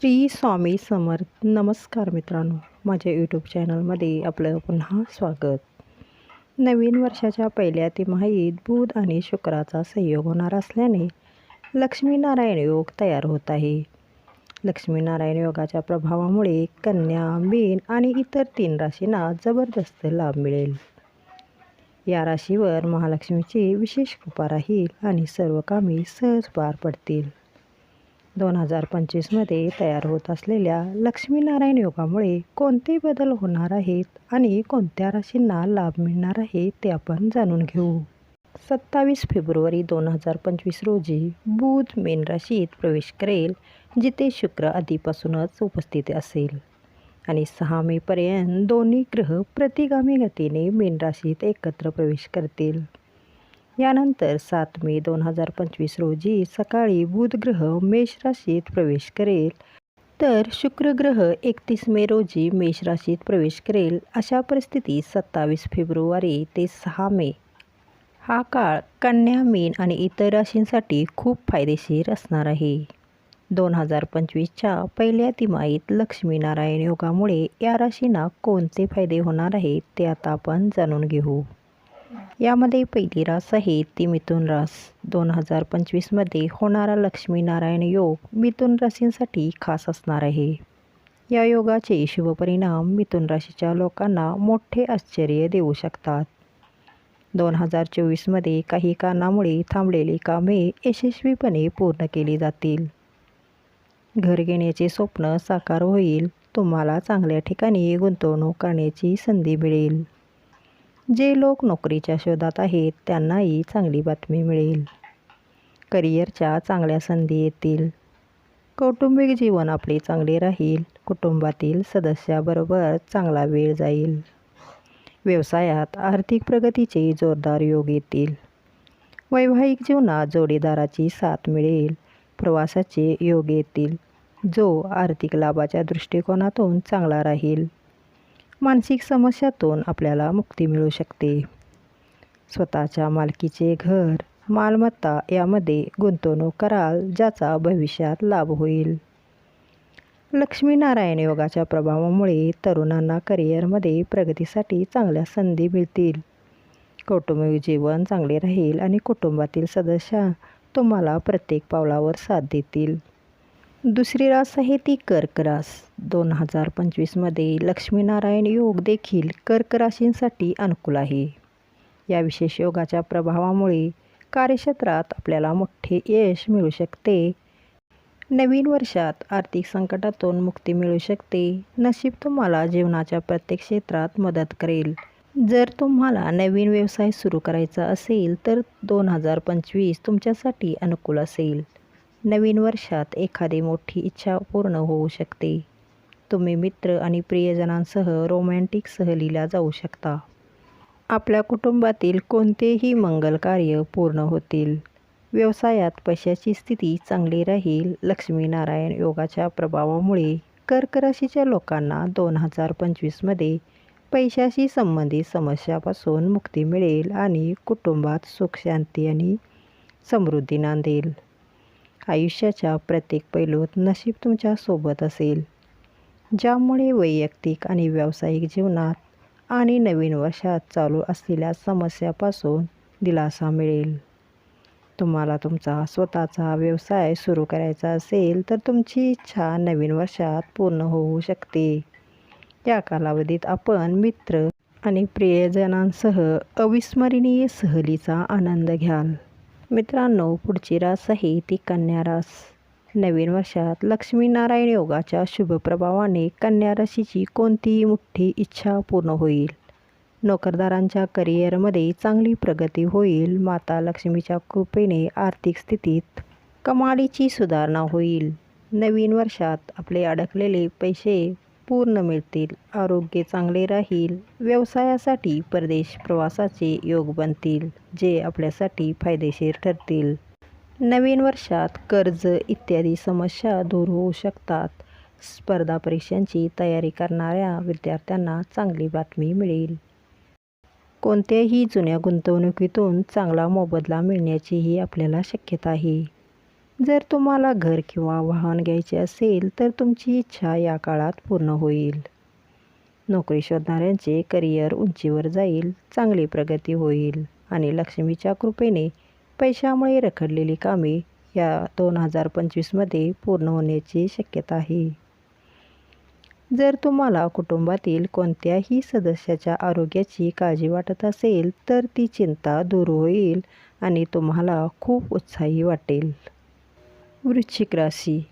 श्री स्वामी समर्थ. नमस्कार मित्रांनो माझ्या यूट्यूब चॅनलमध्ये आपलं पुन्हा स्वागत. नवीन वर्षाच्या पहिल्या तिमाहीत बुध आणि शुक्राचा संयोग होणार असल्याने लक्ष्मीनारायण योग तयार होत आहे. लक्ष्मीनारायण योगाच्या प्रभावामुळे कन्या मीन आणि इतर तीन राशींना जबरदस्त लाभ मिळेल. या राशीवर महालक्ष्मीची विशेष कृपा राहील आणि सर्व कामे सहज पार पडतील. दोन हजार पंचवीसमध्ये तयार होत असलेल्या लक्ष्मीनारायण योगामुळे कोणते बदल होणार आहेत आणि कोणत्या राशींना लाभ मिळणार आहे ते आपण जाणून घेऊ. सत्तावीस फेब्रुवारी दोन हजार पंचवीस रोजी बुध मेन राशीत प्रवेश करेल जिथे शुक्र आधीपासूनच उपस्थित असेल. आणि सहा मेपर्यंत दोन्ही ग्रह प्रतिगामी गतीने मेन राशीत एकत्र प्रवेश करतील. यानंतर सात मे दोन हजार पंचवीस रोजी सकाळी बुध ग्रह मेष राशीत प्रवेश करेल. तर शुक्र ग्रह एकतीस मे रोजी मेष राशीत प्रवेश करेल. अशा परिस्थितीत सत्तावीस फेब्रुवारी ते सहा मे. हा काळ कन्या मीन आणि इतर राशींसाठी खूप फायदेशीर असणार आहे. दोन हजार पंचवीसच्या पहिल्या तिमाहीत लक्ष्मीनारायण योगामुळे या राशींना कोणते फायदे होणार आहेत ते आता आपण जाणून घेऊ. यामध्ये पहिली रास आहे. ती मिथुन रास. दोन हजार पंचवीसमध्ये होणारा लक्ष्मीनारायण योग मिथुन राशींसाठी खास असणार आहे. या योगाचे शुभपरिणाम मिथुन राशीच्या लोकांना मोठे आश्चर्य देऊ शकतात. दोन हजार चोवीसमध्ये काही कारणामुळे थांबलेली कामे यशस्वीपणे पूर्ण केली जातील. घर घेण्याचे स्वप्न साकार होईल. तुम्हाला चांगल्या ठिकाणी गुंतवणूक करण्याची संधी मिळेल. जे लोक नोकरीच्या शोधात आहेत त्यांनाही चांगली बातमी मिळेल. करिअरच्या चांगल्या संधी येतील. कौटुंबिक जीवन आपले चांगले राहील. कुटुंबातील सदस्याबरोबर चांगला वेळ जाईल. व्यवसायात आर्थिक प्रगतीचे जोरदार योग येतील. वैवाहिक जीवनात जोडीदाराची साथ मिळेल. प्रवासाचे योग येतील. जो आर्थिक लाभाच्या दृष्टिकोनातून चांगला राहील. मानसिक समस्यातून आपल्याला मुक्ती मिळू शकते. स्वतःच्या मालकीचे घर मालमत्ता यामध्ये गुंतवणूक कराल ज्याचा भविष्यात लाभ होईल. लक्ष्मीनारायण योगाच्या प्रभावामुळे तरुणांना करिअरमध्ये प्रगतीसाठी चांगल्या संधी मिळतील. कौटुंबिक जीवन चांगले राहील आणि कुटुंबातील सदस्य तुम्हाला प्रत्येक पावलावर साथ देतील. दुसरी रास आहे ती कर्क रास. दोन हजार पंचवीसमध्ये लक्ष्मीनारायण योग देखील कर्क राशींसाठी अनुकूल आहे. या विशेष योगाच्या प्रभावामुळे कार्यक्षेत्रात आपल्याला मोठे यश मिळू शकते. नवीन वर्षात आर्थिक संकटातून मुक्ती मिळू शकते. नशीब तुम्हाला जीवनाच्या प्रत्येक क्षेत्रात मदत करेल. जर तुम्हाला नवीन व्यवसाय सुरू करायचा असेल तर दोन हजार पंचवीस तुमच्यासाठी अनुकूल असेल. नवीन वर्षात एखादी मोठी इच्छा पूर्ण होऊ शकते. तुम्ही मित्र आणि प्रियजनांसह रोमॅन्टिक सहलीला जाऊ शकता. आपल्या कुटुंबातील कोणतेही मंगल कार्य पूर्ण होतील. व्यवसायात पैशाची स्थिती चांगली राहील. लक्ष्मीनारायण योगाच्या प्रभावामुळे कर्क राशीच्या लोकांना दोन हजार पंचवीसमध्ये पैशाशी संबंधित समस्यापासून मुक्ती मिळेल आणि कुटुंबात सुख शांती आणि समृद्धी नांदेल. आयुष्याच्या प्रत्येक पैलूत नशीब तुमच्यासोबत असेल. ज्यामुळे वैयक्तिक आणि व्यावसायिक जीवनात आणि नवीन वर्षात चालू असलेल्या समस्यापासून दिलासा मिळेल. तुम्हाला तुमचा स्वतःचा व्यवसाय सुरू करायचा असेल तर तुमची इच्छा नवीन वर्षात पूर्ण होऊ शकते. या कालावधीत आपण मित्र आणि प्रियजनांसह अविस्मरणीय सहलीचा आनंद घ्याल. मित्रांनो पुढची रास आहे ती कन्या रास. नवीन वर्षात लक्ष्मीनारायण योगाच्या शुभप्रभावाने कन्या राशीची कोणतीही मोठी इच्छा पूर्ण होईल? नोकरदारांच्या करिअरमध्ये चांगली प्रगती होईल माता लक्ष्मीच्या कृपेने आर्थिक स्थितीत कमालीची सुधारणा होईल. नवीन वर्षात आपले अडकलेले पैसे पूर्ण मिळतील. आरोग्य चांगले राहील. व्यवसायासाठी परदेश प्रवासाचे योग बनतील जे आपल्यासाठी फायदेशीर ठरतील. नवीन वर्षात कर्ज इत्यादी समस्या दूर होऊ शकतात. स्पर्धा परीक्षांची तयारी करणाऱ्या विद्यार्थ्यांना चांगली बातमी मिळेल. कोणत्याही जुन्या गुंतवणुकीतून चांगला मोबदला मिळण्याचीही आपल्याला शक्यता आहे. जर तुम्हाला घर किंवा वाहन घ्यायचे असेल तर तुमची इच्छा या काळात पूर्ण होईल. नोकरी शोधणाऱ्यांचे करिअर उंचीवर जाईल चांगली प्रगती होईल आणि लक्ष्मीच्या कृपेने पैशामुळे रखडलेली कामे या दोन हजार पंचवीसमध्ये पूर्ण होण्याची शक्यता आहे. जर तुम्हाला कुटुंबातील कोणत्याही सदस्याच्या आरोग्याची काळजी वाटत असेल तर ती चिंता दूर होईल आणि तुम्हाला खूप उत्साही वाटेल. वृश्चिक राशी.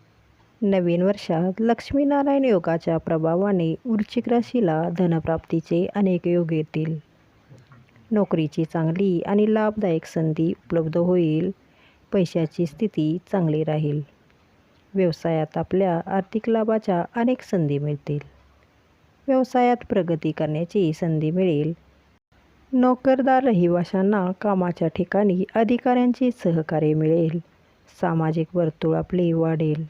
नवीन वर्षात लक्ष्मीनारायण योगाच्या प्रभावाने वृश्चिक राशीला धनप्राप्तीचे अनेक योग येतील. नोकरीची चांगली आणि लाभदायक संधी उपलब्ध होईल. पैशाची स्थिती चांगली राहील. व्यवसायात आपल्या आर्थिक लाभाच्या अनेक संधी मिळतील. व्यवसायात प्रगती करण्याची संधी मिळेल. नोकरदार रहिवाशांना कामाच्या ठिकाणी अधिकाऱ्यांचे सहकार्य मिळेल. सामाजिक वर्तुळ आपले वाढेल.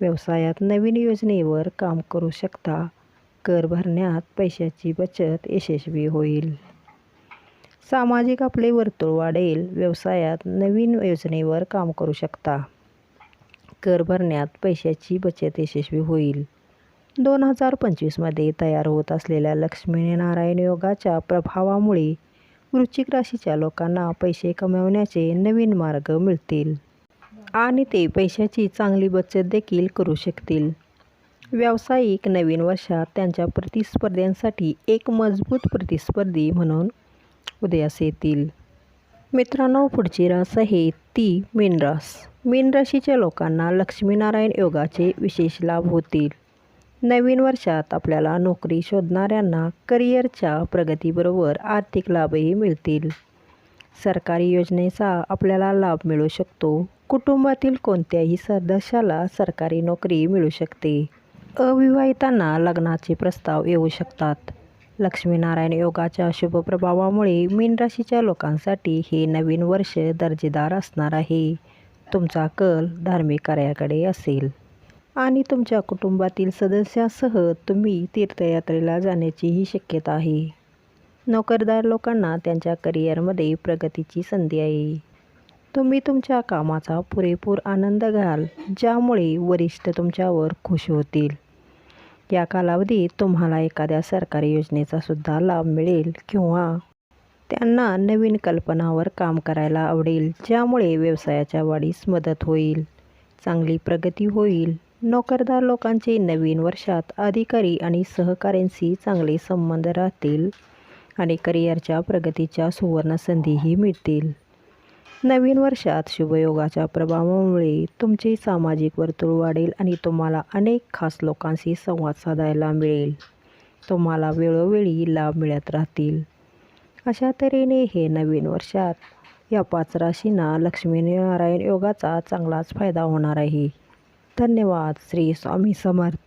व्यवसायात नवीन योजनेवर काम करू शकता. कर भरण्यात पैशाची बचत यशस्वी होईल. सामाजिक आपले वर्तुळ वाढेल. व्यवसायात नवीन योजनेवर काम करू शकता. कर भरण्यात पैशाची बचत यशस्वी होईल. दोन हजार पंचवीसमध्ये तयार होत असलेल्या लक्ष्मीनारायण योगाच्या प्रभावामुळे वृश्चिक राशीच्या लोकांना पैसे कमवण्याचे नवीन मार्ग मिळतील. आणि ते पैशाची चांगली बचत देखील करू शकतील. व्यावसायिक नवीन वर्षात त्यांच्या प्रतिस्पर्ध्यांसाठी एक मजबूत प्रतिस्पर्धी म्हणून उदयास येतील. मित्रांनो पुढची रास आहे ती मीनरास राशीच्या लोकांना लक्ष्मीनारायण योगाचे विशेष लाभ होतील. नवीन वर्षात आपल्याला नोकरी शोधणाऱ्यांना करिअरच्या प्रगतीबरोबर आर्थिक लाभही मिळतील. सरकारी योजनेचा आपल्याला लाभ मिळू शकतो. कुटुंबातील कोणत्याही सदस्याला सरकारी नोकरी मिळू शकते. अविवाहितांना लग्नाचे प्रस्ताव येऊ शकतात. लक्ष्मीनारायण योगाच्या शुभ प्रभावामुळे मीन राशीच्या लोकांसाठी हे नवीन वर्ष दर्जेदार असणार आहे. तुमचा कल धार्मिक कार्याकडे असेल. आणि तुमच्या कुटुंबातील सदस्यासह तुम्ही तीर्थयात्रेला जाण्याचीही शक्यता आहे. नोकरदार लोकांना त्यांच्या करिअरमध्ये प्रगतीची संधी आहे. तुम्ही तुमच्या कामाचा पुरेपूर आनंद घ्याल ज्यामुळे वरिष्ठ तुमच्यावर खुश होतील. या कालावधीत तुम्हाला एखाद्या सरकारी योजनेचा सुद्धा लाभ मिळेल किंवा त्यांना नवीन कल्पनावर काम करायला आवडेल ज्यामुळे व्यवसायाच्या वाढीस मदत होईल चांगली प्रगती होईल. नोकरदार लोकांचे नवीन वर्षात अधिकारी आणि सहकाऱ्यांशी चांगले संबंध राहतील. आणि करिअरच्या प्रगतीच्या सुवर्ण संधीही मिळतील. नवीन वर्षात शुभयोगाच्या प्रभावामुळे तुमचे सामाजिक वर्तुळ वाढेल आणि तुम्हाला अनेक खास लोकांशी संवाद साधायला मिळेल. तुम्हाला वेळोवेळी लाभ मिळत राहतील. अशा तऱ्हेने हे नवीन वर्षात या पाच राशींना लक्ष्मीनारायण योगाचा चांगलाच फायदा होणार आहे. धन्यवाद. श्री स्वामी समर्थ.